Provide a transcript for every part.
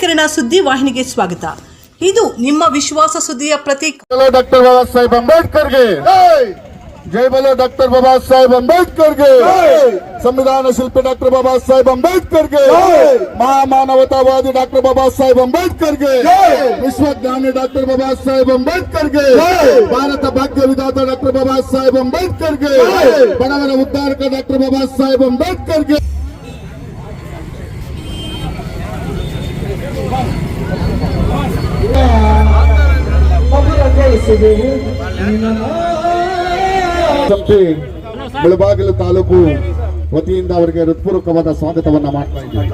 ಕಿರಣ ಸುದ್ದಿ ವಾಹಿನಿಗೆ ಸ್ವಾಗತ. ಇದು ನಿಮ್ಮ ವಿಶ್ವಾಸ ಸುದ್ದಿಯ ಪ್ರತೀಕ ಡಾಕ್ಟರ್ ಬಾಬಾ ಸಾಹೇಬ್ ಅಂಬೇಡ್ಕರ್ಗೆ. ಜೈ ಬಲೋ ಡಾಕ್ಟರ್ ಬಾಬಾ ಸಾಹೇಬ್ ಅಂಬೇಡ್ಕರ್ಗೆ. ಸಂವಿಧಾನ ಶಿಲ್ಪಿ ಡಾಕ್ಟರ್ ಬಾಬಾ ಸಾಹೇಬ್ ಅಂಬೇಡ್ಕರ್ಗೆ. ಮಹಾಮಾನವತಾವಾದಿ ಡಾಕ್ಟರ್ ಬಾಬಾ ಸಾಹೇಬ್ ಅಂಬೇಡ್ಕರ್ಗೆ. ವಿಶ್ವಜ್ಞಾನಿ ಡಾಕ್ಟರ್ ಬಾಬಾ ಸಾಹೇಬ್ ಅಂಬೇಡ್ಕರ್ಗೆ. ಭಾರತ ಭಾಗ್ಯ ವಿಧಾತ ಡಾಕ್ಟರ್ ಬಾಬಾ ಸಾಹೇಬ್ ಅಂಬೇಡ್ಕರ್ಗೆ. ಬಡವರ ಉದ್ಧಾರಕ ಡಾಕ್ಟರ್ ಬಾಬಾ ಸಾಹೇಬ್ ಅಂಬೇಡ್ಕರ್ಗೆ. ಸಮಿತಿ ಬೆಳಬಾಗಿಲು ತಾಲೂಕು ವತಿಯಿಂದ ಅವರಿಗೆ ಹೃತ್ಪೂರ್ವಕವಾದ ಸ್ವಾಗತವನ್ನ ಮಾಡ್ತಾ ಇದ್ದೀವಿ.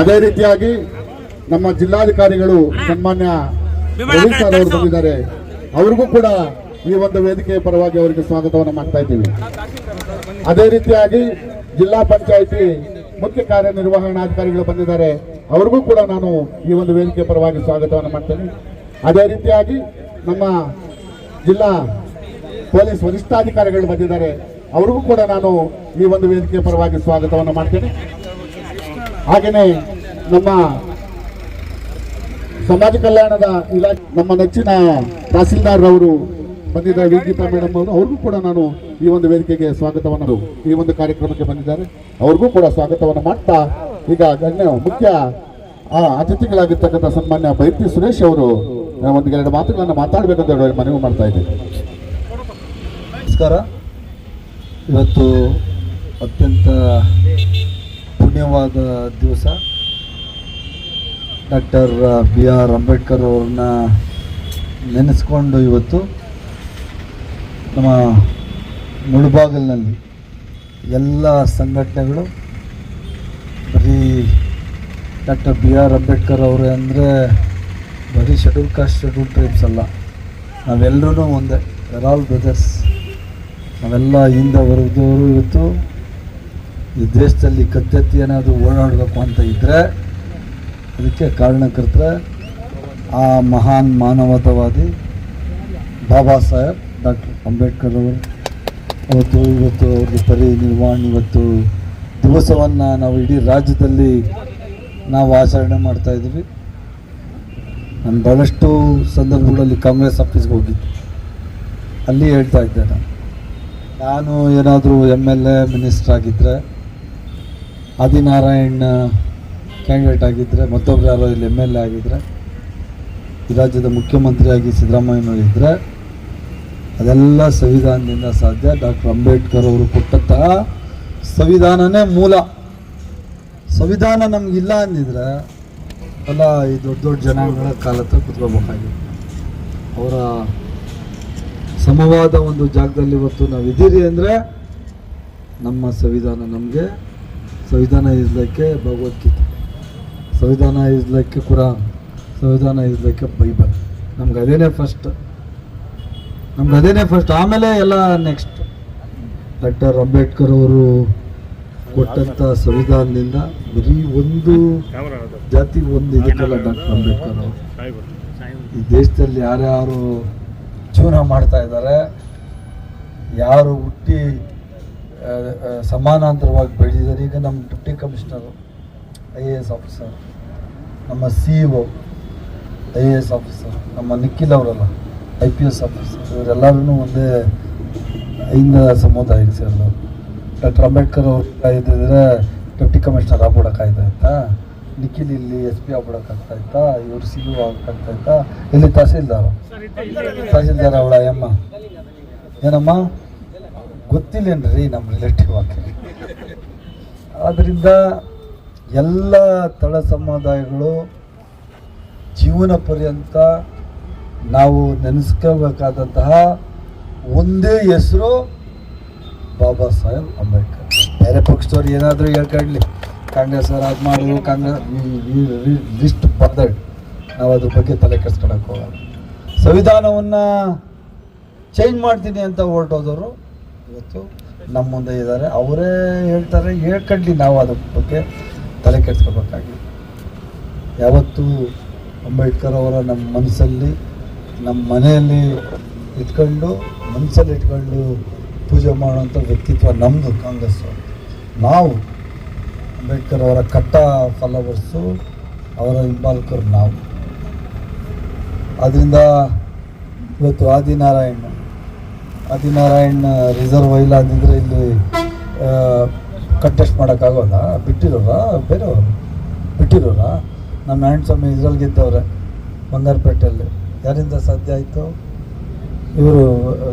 ಅದೇ ರೀತಿಯಾಗಿ ನಮ್ಮ ಜಿಲ್ಲಾಧಿಕಾರಿಗಳು ಸನ್ಮಾನ್ಯ ಸರ್ ಅವರು ಬಂದಿದ್ದಾರೆ. ಅವ್ರಿಗೂ ಕೂಡ ಈ ಒಂದು ವೇದಿಕೆಯ ಪರವಾಗಿ ಅವರಿಗೆ ಸ್ವಾಗತವನ್ನು ಮಾಡ್ತಾ ಇದ್ದೀವಿ. ಅದೇ ರೀತಿಯಾಗಿ ಜಿಲ್ಲಾ ಪಂಚಾಯಿತಿ ಮುಖ್ಯ ಕಾರ್ಯನಿರ್ವಹಣಾಧಿಕಾರಿಗಳು ಬಂದಿದ್ದಾರೆ. ಅವ್ರಿಗೂ ಕೂಡ ನಾನು ಈ ಒಂದು ವೇದಿಕೆ ಪರವಾಗಿ ಸ್ವಾಗತವನ್ನು ಮಾಡ್ತೇನೆ. ಅದೇ ರೀತಿಯಾಗಿ ನಮ್ಮ ಜಿಲ್ಲಾ ಪೊಲೀಸ್ ವರಿಷ್ಠಾಧಿಕಾರಿಗಳು ಬಂದಿದ್ದಾರೆ. ಅವ್ರಿಗೂ ಕೂಡ ನಾನು ಈ ಒಂದು ವೇದಿಕೆ ಪರವಾಗಿ ಸ್ವಾಗತವನ್ನು ಮಾಡ್ತೇನೆ. ಹಾಗೆಯೇ ನಮ್ಮ ಸಮಾಜ ಕಲ್ಯಾಣದ ಇಲಾಖೆ, ನಮ್ಮ ನೆಚ್ಚಿನ ತಹಸೀಲ್ದಾರ್ ಅವರು ಬಂದಿದ್ದಾರೆ ವಿಗೀತಾ ಮೇಡಮ್ ಅವರು, ಅವ್ರಿಗೂ ಕೂಡ ನಾನು ಈ ಒಂದು ವೇದಿಕೆಗೆ ಸ್ವಾಗತವನ್ನು ಈ ಒಂದು ಕಾರ್ಯಕ್ರಮಕ್ಕೆ ಬಂದಿದ್ದಾರೆ. ಅವ್ರಿಗೂ ಕೂಡ ಸ್ವಾಗತವನ್ನು ಮಾಡ್ತಾ, ಈಗ ಗಣ್ಯ ಮುಖ್ಯ ಅತಿಥಿಗಳಾಗಿರ್ತಕ್ಕಂಥ ಸನ್ಮಾನ್ಯ ಬೈತಿ ಸುರೇಶ್ ಅವರು ಒಂದು ಎರಡು ಮಾತುಗಳನ್ನು ಮಾತಾಡಬೇಕಂತ ಹೇಳಿ ಮನವಿ ಮಾಡ್ತಾ ಇದ್ದೀನಿ. ನಮಸ್ಕಾರ. ಇವತ್ತು ಅತ್ಯಂತ ಪುಣ್ಯವಾದ ದಿವಸ. ಡಾಕ್ಟರ್ ಬಿ ಆರ್ ಅಂಬೇಡ್ಕರ್ ಅವ್ರನ್ನ ನೆನೆಸ್ಕೊಂಡು ಇವತ್ತು ನಮ್ಮ ಮುಳುಬಾಗಿಲಿನಲ್ಲಿ ಎಲ್ಲ ಸಂಘಟನೆಗಳು, ಬರೀ ಡಾಕ್ಟರ್ ಬಿ ಆರ್ ಅಂಬೇಡ್ಕರ್ ಅವರು ಅಂದರೆ ಬರೀ ಶೆಡ್ಯೂಲ್ ಕಾಸ್ಟ್ ಶೆಡ್ಯೂಲ್ ಟ್ರೈಬ್ಸ್ ಅಲ್ಲ. ನಾವೆಲ್ಲರೂ ಒಂದೇ. ವೆರ್ ಆಲ್ ಬ್ರದರ್ಸ್ ನಾವೆಲ್ಲ ಹಿಂದ ವರ್ಗದವರು ಇವತ್ತು ಈ ದೇಶದಲ್ಲಿ ಕತ್ತೆತ್ತಿ ಏನಾದರೂ ಓಡಾಡಬೇಕು ಅಂತ ಇದ್ದರೆ ಅದಕ್ಕೆ ಕಾರಣಕರ್ತರ ಆ ಮಹಾನ್ ಮಾನವತಾವಾದಿ ಬಾಬಾ ಸಾಹೇಬ್, ಡಾಕ್ಟರ್ ಅಂಬೇಡ್ಕರ್ ಅವರು. ಅವತ್ತು, ಇವತ್ತು ಪರಿ ಪರಿನಿರ್ವಾಣ ಇವತ್ತು ದಿವಸವನ್ನು ನಾವು ಇಡೀ ರಾಜ್ಯದಲ್ಲಿ ನಾವು ಆಚರಣೆ ಮಾಡ್ತಾ ಇದ್ದೀವಿ. ನಾನು ಭಾಳಷ್ಟು ಸಂದರ್ಭಗಳಲ್ಲಿ ಕಾಂಗ್ರೆಸ್ ಆಫೀಸ್ಗೆ ಹೋಗಿದ್ದೆ ಅಲ್ಲಿ ಹೇಳ್ತಾ ಇದ್ದೆ ನಾನು. ನಾನು ಏನಾದರೂ ಎಂ ಎಲ್ ಎ ಮಿನಿಸ್ಟರ್ ಆಗಿದ್ದರೆ ಆದಿನಾರಾಯಣ ಕ್ಯಾಂಡಿಡೇಟ್ ಆಗಿದ್ದರೆ ಮತ್ತೊಬ್ರು ಯಾರೋ ಇಲ್ಲಿ ಎಂ ಎಲ್ ಎ ಆಗಿದ್ದರೆ ಈ ರಾಜ್ಯದ ಮುಖ್ಯಮಂತ್ರಿಯಾಗಿ ಸಿದ್ದರಾಮಯ್ಯನವರು ಇದ್ದರೆ ಅದೆಲ್ಲ ಸಂವಿಧಾನದಿಂದ ಸಾಧ್ಯ. ಡಾಕ್ಟರ್ ಅಂಬೇಡ್ಕರ್ ಅವರು ಕೊಟ್ಟಂತಹ ಸಂವಿಧಾನನೇ ಮೂಲ. ಸಂವಿಧಾನ ನಮಗಿಲ್ಲ ಅಂದಿದ್ರೆ ಎಲ್ಲ ಈ ದೊಡ್ಡ ದೊಡ್ಡ ಜನಾಂಗಗಳ ಕಾಲ ಹತ್ರ ಕುತ್ಕೋಬೇಕಾಗಿತ್ತು ಅವರ ಸಮವಾದ ಒಂದು ಜಾಗದಲ್ಲಿ ಇವತ್ತು ನಾವು ಇದ್ದೀರಿ ಅಂದರೆ ನಮ್ಮ ಸಂವಿಧಾನ ನಮಗೆ, ಸಂವಿಧಾನ ಇಸ್ಲಕ್ಕೆ ಭಗವದ್ಗೀತೆ, ಸಂವಿಧಾನ ಇಸ್ಲಕ್ಕೆ ಕುರಾನ್, ಸಂವಿಧಾನ ಇಸ್ಲಕ್ಕೆ ಬೈಬಲ್. ನಮ್ಗೆ ಅದೇನೇ ಫಸ್ಟ್ ನಮ್ಗೆ ಅದೇನೇ ಫಸ್ಟ್ ಆಮೇಲೆ ಎಲ್ಲ ನೆಕ್ಸ್ಟ್ ಡಾಕ್ಟರ್ ಅಂಬೇಡ್ಕರ್ ಅವರು ಕೊಟ್ಟಂಥ ಸಂವಿಧಾನದಿಂದ ಬರೀ ಒಂದು ಜಾತಿ ಒಂದು ಇದಕ್ಕೆಲ್ಲ ಡಾಕ್ಟರ್ ಅಂಬೇಡ್ಕರ್ ಅವರು. ಈ ದೇಶದಲ್ಲಿ ಯಾರ್ಯಾರು ಜೀವನ ಮಾಡ್ತಾ ಇದ್ದಾರೆ ಯಾರು ಹುಟ್ಟಿ ಸಮಾನಾಂತರವಾಗಿ ಬೆಳೆದಿದ್ದಾರೆ ಈಗ ನಮ್ಮ deputy commissioner I A S officer ನಮ್ಮ C O I A S officer ನಮ್ಮ ನಿಖಿಲ್ ಅವರಲ್ಲ ಐ ಪಿ ಎಸ್ ಆಫೀಸರ್ ಇವರೆಲ್ಲರೂ ಒಂದೇ ಐಂದ ಸಮುದಾಯಕ್ಕೆ ಸೇರಿದವರು. ಡಾಕ್ಟರ್ ಅಂಬೇಡ್ಕರ್ ಅವ್ರು ಇದ್ದಿದ್ರೆ ಡೆಪ್ಟಿ ಕಮಿಷನರ್ ಆಗ್ಬಿಡೋಕ್ಕಾಯ್ತಾ? ಇತ್ತಾ ನಿಖಿಲ್ ಇಲ್ಲಿ ಎಸ್ ಪಿ ಆಗ್ಬಿಡೋಕ್ಕಾಗ್ತಾ ಇತ್ತಾ? ಇವ್ರು ಸಿ ಯು ಆಗ್ತಾ ಇತ್ತಾ? ಇಲ್ಲಿ ತಹಸೀಲ್ದಾರ್. ತಹಸೀಲ್ದಾರ್ ಅವಳ ಅಮ್ಮ ಏನಮ್ಮ? ಗೊತ್ತಿಲ್ಲೇನ್ರಿ ನಮ್ಮ ರಿಲೇಟಿವ್ ಆಗಿ ಆದ್ದರಿಂದ ಎಲ್ಲ ತಳ ಸಮುದಾಯಗಳು ಜೀವನ ಪರ್ಯಂತ ನಾವು ನೆನೆಸ್ಕೋಬೇಕಾದಂತಹ ಒಂದೇ ಹೆಸರು ಬಾಬಾ ಸಾಹೇಬ್ ಅಂಬೇಡ್ಕರ್. ಬೇರೆ ಪಕ್ಷದವ್ರು ಏನಾದರೂ ಹೇಳ್ಕೊಳ್ಳಿ ಕಾಂಗ್ರೆಸ್ ರಾಜ್ ಅದು ಮಾಡಿದ್ರು, ಕಾಂಗ್ರೆಸ್ ಲಿಸ್ಟ್ ನಾವು ಅದ್ರ ಬಗ್ಗೆ ತಲೆ ಕೆಡ್ಸ್ಕೊಳಕ್ಕೆ ಹೋಗಲ್ಲ. ಸಂವಿಧಾನವನ್ನು ಚೇಂಜ್ ಮಾಡ್ತೀನಿ ಅಂತ ಹೊರಟೋದವರು ಇವತ್ತು ನಮ್ಮ ಮುಂದೆ ಇದ್ದಾರೆ ಅವರೇ ಹೇಳ್ತಾರೆ, ಹೇಳ್ಕೊಂಡ್ಲಿ ನಾವು ಅದ್ರ ಬಗ್ಗೆ ತಲೆ ಕೆಡ್ಸ್ಕೋಬೇಕಾಗಿ ಯಾವತ್ತು ಅಂಬೇಡ್ಕರ್ ಅವರ ನಮ್ಮ ಮನಸ್ಸಲ್ಲಿ ನಮ್ಮ ಮನೆಯಲ್ಲಿ ಇಟ್ಕೊಂಡು ಮನಸ್ಸಲ್ಲಿ ಇಟ್ಕೊಂಡು ಪೂಜೆ ಮಾಡುವಂಥ ವ್ಯಕ್ತಿತ್ವ ನಮ್ಮದು ಕಾಂಗ್ರೆಸ್ ನಾವು ಅಂಬೇಡ್ಕರ್ ಅವರ ಕಟ್ಟ ಫಾಲೋವರ್ಸು ಅವರ ಹಿಂಬಾಲಕರು ನಾವು. ಅದರಿಂದ ಇವತ್ತು ಆದಿನಾರಾಯಣ ಆದಿನಾರಾಯಣ ರಿಸರ್ವ್ ಇಲ್ಲ ಅಂದಿದ್ರೆ ಇಲ್ಲಿ ಕಂಟೆಸ್ಟ್ ಮಾಡೋಕ್ಕಾಗೋಲ್ಲ ಬಿಟ್ಟಿರೋರ? ಬೇರೆಯವರು? ಬಿಟ್ಟಿರೋರ? ನಮ್ಮ ಹ್ಯಾಂಡ್ ಸ್ವಾಮಿ ಇದ್ರಲ್ಲಿ ಗೆದ್ದವ್ರೆ, ಬಂಗಾರಪೇಟೆಯಲ್ಲಿ. ಯಾರಿಂದ ಸಾಧ್ಯ ಆಯಿತು? ಇವರು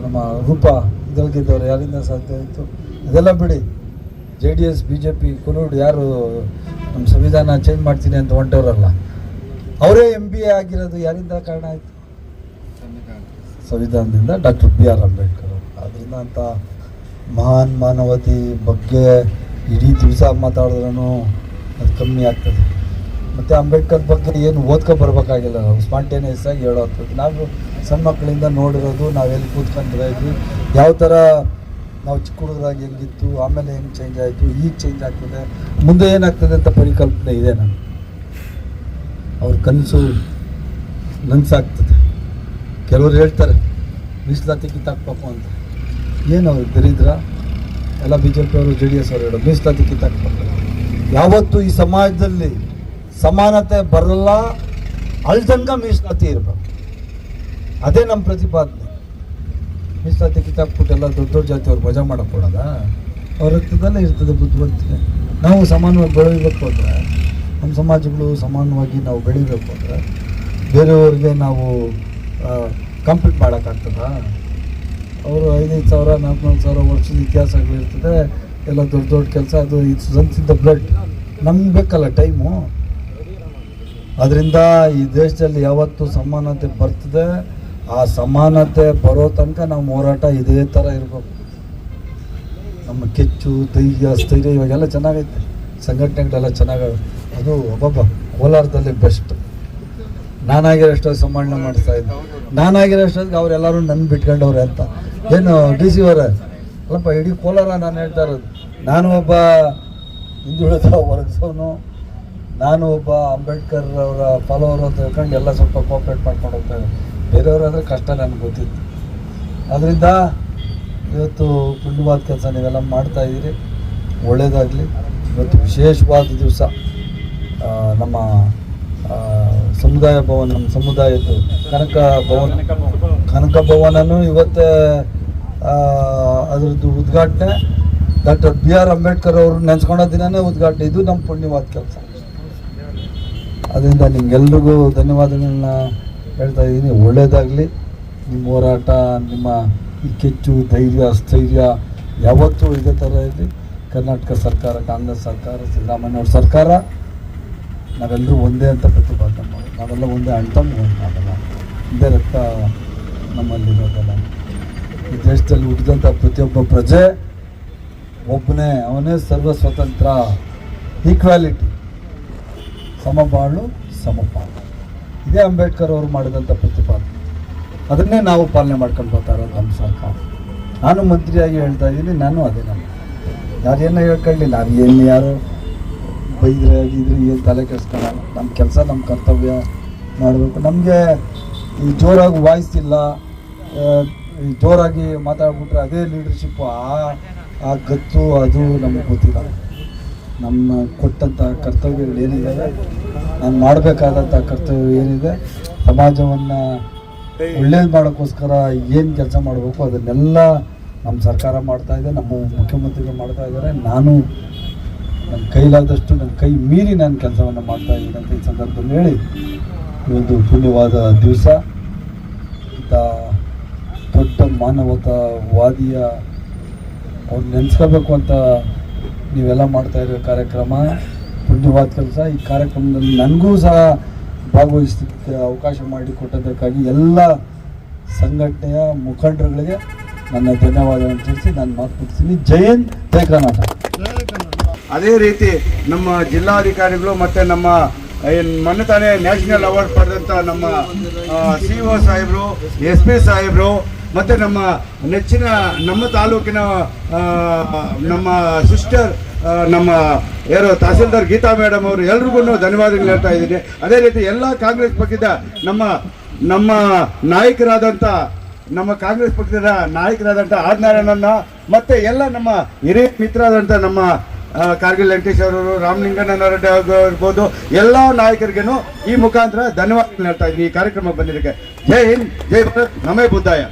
ನಮ್ಮ ರೂಪ ಇದ್ರಲ್ಲಿ ಗೆದ್ದವ್ರು, ಯಾರಿಂದ ಸಾಧ್ಯ ಆಯಿತು? ಇದೆಲ್ಲ ಬಿಡಿ. J D S B J P ಯಾರು ನಮ್ಮ ಸಂವಿಧಾನ ಚೇಂಜ್ ಮಾಡ್ತೀನಿ ಅಂತ ಹೊಂಟವ್ರಲ್ಲ, ಅವರೇ ಎಂ ಬಿ ಎ ಆಗಿರೋದು ಯಾರಿಂದ ಕಾರಣ ಆಯಿತು? ಸಂವಿಧಾನದಿಂದ ಡಾಕ್ಟರ್ ಬಿ ಆರ್ ಅಂಬೇಡ್ಕರ್ ಅದರಿಂದ ಅಂತ ಮಹಾನ್ ಮಾನವತಿ ಬಗ್ಗೆ ಇಡೀ ದಿವಸ ಮಾತಾಡಿದ್ರೂ ಅದು ಕಮ್ಮಿ ಆಗ್ತದೆ. ಮತ್ತು ಅಂಬೇಡ್ಕರ್ ಬಗ್ಗೆ ಏನು ಓದ್ಕೊ ಬರಬೇಕಾಗಿಲ್ಲ ನಾವು ಸ್ಪಾಂಟೇನಿಯಸ್ ಆಗಿ ಹೇಳೋದು ನಾವು ಸಣ್ಣ ಮಕ್ಕಳಿಂದ ನೋಡಿರೋದು, ನಾವೆಲ್ಲಿ ಕೂತ್ಕೊಂಡಿರೋದು ಯಾವ ಥರ ನಾವು ಚಿಕ್ಕ ಹೆಂಗಿತ್ತು, ಆಮೇಲೆ ಹೆಂಗೆ ಚೇಂಜ್ ಆಯಿತು, ಈಗ ಚೇಂಜ್ ಆಗ್ತದೆ, ಮುಂದೆ ಏನಾಗ್ತದೆ ಅಂತ ಪರಿಕಲ್ಪನೆ ಇದೆ ನನಗೆ ಅವ್ರ ಕನಸು ನನಸಾಗ್ತದೆ. ಕೆಲವರು ಹೇಳ್ತಾರೆ, ಮೀಸಲಾತಿ ಕಿತ್ತಾಕ್ಬೇಕು ಅಂತ. ಏನು ಅವ್ರು ದರಿದ್ರ? ಎಲ್ಲ ಬಿ ಜೆ ಪಿಯವರು ಜೆ ಡಿ ಎಸ್ ಅವರು ಹೇಳೋ ಮೀಸಲಾತಿ ಕಿತ್ತಾಕ್ಬೇಕು ಯಾವತ್ತು ಈ ಸಮಾಜದಲ್ಲಿ ಸಮಾನತೆ ಬರಲ್ಲ ಅಳ್ದಂಗ ಮೀಸಲಾತಿ ಇರಬೇಕು. ಅದೇ ನಮ್ಮ ಪ್ರತಿಪಾದನೆ. ಮೀಸಲಾತಿ ಕಿತ್ತಾಕ್ಬಿಟ್ಟು ಎಲ್ಲ ದೊಡ್ಡ ದೊಡ್ಡ ಜಾತಿಯವ್ರು ವಜಾ ಮಾಡಕ್ಕೆ ಅವ್ರ ರಕ್ತದಲ್ಲೇ ಇರ್ತದೆ ಬುದ್ಧಿವಂತಿಕೆ ನಾವು ಸಮಾನವಾಗಿ ಬೆಳಿಬೇಕು ಅಂದರೆ, ನಮ್ಮ ಸಮಾಜಗಳು ಸಮಾನವಾಗಿ ನಾವು ಬೆಳಿಬೇಕು ಅಂದರೆ, ಬೇರೆಯವ್ರಿಗೆ ನಾವು ಕಂಪ್ಲೀಟ್ ಮಾಡೋಕ್ಕಾಗ್ತದ? ಅವರು ಐದೈದು ಸಾವಿರ ನಾಲ್ಕುನಾಲ್ಕು ಸಾವಿರ ವರ್ಷದ ಇತಿಹಾಸಗಳಿರ್ತದೆ ಎಲ್ಲ ದೊಡ್ಡ ದೊಡ್ಡ ಕೆಲಸ, ಅದು ಇದು ಸಂತಿದ್ದ ಬ್ಲಡ್ ನಮ್ಗೆ ಬೇಕಲ್ಲ ಟೈಮು ಅದರಿಂದ ಈ ದೇಶದಲ್ಲಿ ಯಾವತ್ತೂ ಸಮಾನತೆ ಬರ್ತದೆ. ಆ ಸಮಾನತೆ ಬರೋ ತನಕ ನಾವು ಹೋರಾಟ ಇದೇ ಥರ ಇರಬೇಕು. ನಮ್ಮ ಕೆಚ್ಚು ಧೈರ್ಯ ಸ್ಥೈರ್ಯ ಇವಾಗೆಲ್ಲ ಚೆನ್ನಾಗೈತೆ. ಸಂಘಟನೆಗಳೆಲ್ಲ ಚೆನ್ನಾಗವೆ. ಅದು ಒಬ್ಬೊಬ್ಬ ಕೋಲಾರದಲ್ಲಿ ಬೆಸ್ಟ್. ನಾನಾಗಿರೋಷ್ಟು ಸಮ್ಮಾನ ಮಾಡಿಸ್ತಾ ಇದ್ದೆ. ನಾನಾಗಿರೋಷ್ಟೊತ್ತಿಗೆ ಅವರೆಲ್ಲರೂ ನನ್ನ ಬಿಟ್ಕೊಂಡವ್ರೆ ಅಂತ. ಏನು ಡಿ ಸಿ ಅವರೇ? ಅಲ್ಲಪ್ಪ, ಇಡೀ ಕೋಲಾರ ನಾನು ಹೇಳ್ತಾ ಇರೋದು. ನಾನು ಒಬ್ಬ ಹಿಂದುಳಿದ ವರ್ಗಸೋನು ನಾನು ಒಬ್ಬ ಅಂಬೇಡ್ಕರ್ ಅವರ ಫಾಲೋವರ್ ಅಂತ ಹೇಳ್ಕೊಂಡು ಎಲ್ಲ ಸ್ವಲ್ಪ ಕೋಪ್ರೇಟ್ ಮಾಡ್ಕೊಂಡು ಹೋಗ್ತಾ ಇದ್ದೆ. ಬೇರೆಯವರಾದರೆ ಕಷ್ಟ ನನಗೆ ಗೊತ್ತಿತ್ತು. ಅದರಿಂದ ಇವತ್ತು ಪುಣ್ಯವಾದ ಕೆಲಸ ನೀವೆಲ್ಲ ಮಾಡ್ತಾ ಇದ್ದೀರಿ. ಒಳ್ಳೆಯದಾಗಲಿ ಇವತ್ತು ವಿಶೇಷವಾದ ದಿವಸ ನಮ್ಮ ಸಮುದಾಯ ಭವನ, ನಮ್ಮ ಸಮುದಾಯದ್ದು ಕನಕ ಭವನ. ಕನಕ ಭವನನು ಇವತ್ತೇ ಅದರದ್ದು ಉದ್ಘಾಟನೆ. ಡಾಕ್ಟರ್ ಬಿ ಆರ್ ಅಂಬೇಡ್ಕರ್ ಅವರು ನೆನೆಸ್ಕೊಂಡ ದಿನನೇ ಉದ್ಘಾಟನೆ. ಇದು ನಮ್ಮ ಪುಣ್ಯವಾದ ಕೆಲಸ. ಅದರಿಂದ ನಿಮ್ಗೆಲ್ರಿಗೂ ಧನ್ಯವಾದಗಳನ್ನ ಹೇಳ್ತಾ ಇದ್ದೀನಿ ಒಳ್ಳೆಯದಾಗಲಿ ನಿಮ್ಮ ಹೋರಾಟ, ನಿಮ್ಮ ಈ ಕೆಚ್ಚು, ಧೈರ್ಯ, ಸ್ಥೈರ್ಯ ಯಾವತ್ತೂ ಇದೇ ಥರ ಇರಲಿ. ಕರ್ನಾಟಕ ಸರ್ಕಾರ, ಕಾಂಗ್ರೆಸ್ ಸರ್ಕಾರ ಸಿದ್ದರಾಮಯ್ಯ ಅವ್ರ ಸರ್ಕಾರ, ನಾವೆಲ್ಲರೂ ಒಂದೇ ಅಂತ ಪ್ರತಿಪಾದನೆ ಮಾಡೋದು. ನಾವೆಲ್ಲ ಒಂದೇ ಅಣ್ತಮ್ಮ ಆಗಲ್ಲ ಒಂದೇ ರಕ್ತ ನಮ್ಮಲ್ಲಿರೋದಲ್ಲ ಈ ದೇಶದಲ್ಲಿ ಹುಟ್ಟಿದಂಥ ಪ್ರತಿಯೊಬ್ಬ ಪ್ರಜೆ, ಒಬ್ಬನೇ, ಅವನೇ ಸರ್ವ ಸ್ವತಂತ್ರ ಈಕ್ವಾಲಿಟಿ ಸಮಬಾಳು ಸಮಪಾಲು ಇದೇ ಅಂಬೇಡ್ಕರ್ ಅವರು ಮಾಡಿದಂಥ ಪ್ರತಿಪಾದನೆ. ಅದನ್ನೇ ನಾವು ಪಾಲನೆ ಮಾಡ್ಕೊಂಡು ಬರ್ತಾ ಇರೋದು ನಮ್ಮ ಸರ್ಕಾರ. ನಾನು ಮಂತ್ರಿಯಾಗಿ ಹೇಳ್ತಾ ಇದ್ದೀನಿ, ನಾನು ಅದೇ ನಮ್ಮ ಯಾರೇನೋ ಹೇಳ್ಕೊಳ್ಳಿ ನಾನು ಏನು ಯಾರು ಬೈದ್ರೆ ಇದ್ರೆ ಏನು ತಲೆ ಕೆಡಿಸ್ಕೊಳ್ಳಲ್ಲ ನಮ್ಮ ಕೆಲಸ ನಮ್ಮ ಕರ್ತವ್ಯ ಮಾಡಬೇಕು. ನಮಗೆ ಈ ಜೋರಾಗಿ ವಾಯ್ಸ್ ಇಲ್ಲ ಈ ಜೋರಾಗಿ ಮಾತಾಡ್ಬಿಟ್ರೆ ಅದೇ ಲೀಡರ್ಶಿಪ್ಪು ಆ ಆ ಗತ್ತು, ಅದು ನಮಗೆ ಗೊತ್ತಿಲ್ಲ. ನಮ್ಮ ಕೊಟ್ಟಂಥ ಕರ್ತವ್ಯಗಳು ಏನಿದ್ದಾವೆ ನಾನು ಮಾಡಬೇಕಾದಂಥ ಕರ್ತವ್ಯ ಏನಿದೆ, ಸಮಾಜವನ್ನು ಒಳ್ಳೇದು ಮಾಡೋಕ್ಕೋಸ್ಕರ ಏನು ಕೆಲಸ ಮಾಡಬೇಕು ಅದನ್ನೆಲ್ಲ ನಮ್ಮ ಸರ್ಕಾರ ಮಾಡ್ತಾ ಇದೆ, ನಮ್ಮ ಮುಖ್ಯಮಂತ್ರಿಗಳು ಮಾಡ್ತಾ ಇದ್ದಾರೆ. ನಾನು ನನ್ನ ಕೈಲಾದಷ್ಟು ನನ್ನ ಕೈ ಮೀರಿ ನಾನು ಕೆಲಸವನ್ನು ಮಾಡ್ತಾ ಇದ್ದೀನಿ ಅಂತ ಈ ಸಂದರ್ಭದಲ್ಲಿ ಹೇಳಿ ಒಂದು ಪುಣ್ಯವಾದ ದಿವಸ, ಇಂಥ ದೊಡ್ಡ ಮಾನವತಾವಾದಿಯ ಅವ್ರು ನೆನೆಸ್ಕೋಬೇಕು ಅಂತ ನೀವೆಲ್ಲ ಮಾಡ್ತಾ ಇರೋ ಕಾರ್ಯಕ್ರಮ. ಪುಣ್ಯವಾದ ಕೆಲಸ. ಈ ಕಾರ್ಯಕ್ರಮದಲ್ಲಿ ನನಗೂ ಸಹ ಭಾಗವಹಿಸಲಿಕ್ಕೆ ಅವಕಾಶ ಮಾಡಿಕೊಟ್ಟದಕ್ಕಾಗಿ ಎಲ್ಲ ಸಂಘಟನೆಯ ಮುಖಂಡರುಗಳಿಗೆ ನನ್ನ ಧನ್ಯವಾದಗಳನ್ನು ತಿಳಿಸಿ ನಾನು ಮಾತು ಜಯಂತ್ ಜೈ ಹಿಂದ್ ಕರ್ನಾಟಕ. ಅದೇ ರೀತಿ ನಮ್ಮ ಜಿಲ್ಲಾಧಿಕಾರಿಗಳು ಮತ್ತು ನಮ್ಮ ಮೊನ್ನೆ ತಾನೇ ನ್ಯಾಷನಲ್ ಅವಾರ್ಡ್ ಪಡೆದಂಥ ನಮ್ಮ ಸಿ ಒ ಸಾಹೇಬರು, ಎಸ್ ಪಿ ಸಾಹೇಬರು, ಮತ್ತು ನಮ್ಮ ನೆಚ್ಚಿನ, ನಮ್ಮ ತಾಲೂಕಿನ ನಮ್ಮ ಸಿಸ್ಟರ್ ನಮ್ಮ ಯಾರು ತಹಸೀಲ್ದಾರ್ ಗೀತಾ ಮೇಡಮ್ ಅವರು ಎಲ್ರಿಗೂ ಧನ್ಯವಾದಗಳು ಹೇಳ್ತಾ ಇದ್ದೀನಿ. ಅದೇ ರೀತಿ ಎಲ್ಲ ಕಾಂಗ್ರೆಸ್ ಪಕ್ಷದ ನಮ್ಮ ನಮ್ಮ ನಾಯಕರಾದಂಥ ನಮ್ಮ ಕಾಂಗ್ರೆಸ್ ಪಕ್ಷದ ನಾಯಕರಾದಂಥ ಆರ್ ಮತ್ತು ಎಲ್ಲ ನಮ್ಮ ಹಿರಿಯ ಮಿತ್ರರಾದಂಥ ನಮ್ಮ ಕಾರ್ಗಿಲ್ ವೆಂಕಟೇಶ್ ಅವರು ರಾಮಲಿಂಗಣ್ಣನವರಡ್ಡಿ ಇರ್ಬೋದು ಎಲ್ಲ ನಾಯಕರಿಗೂ ಈ ಮುಖಾಂತರ ಧನ್ಯವಾದಗಳು ಹೇಳ್ತಾ ಇದ್ದೀನಿ ಈ ಕಾರ್ಯಕ್ರಮ ಬಂದಿದ್ದಕ್ಕೆ. ಜೈ ಹಿಂದ್, ಜೈ ಭಾರತ್, ನಮೇ ಬುದ್ಧಾಯ.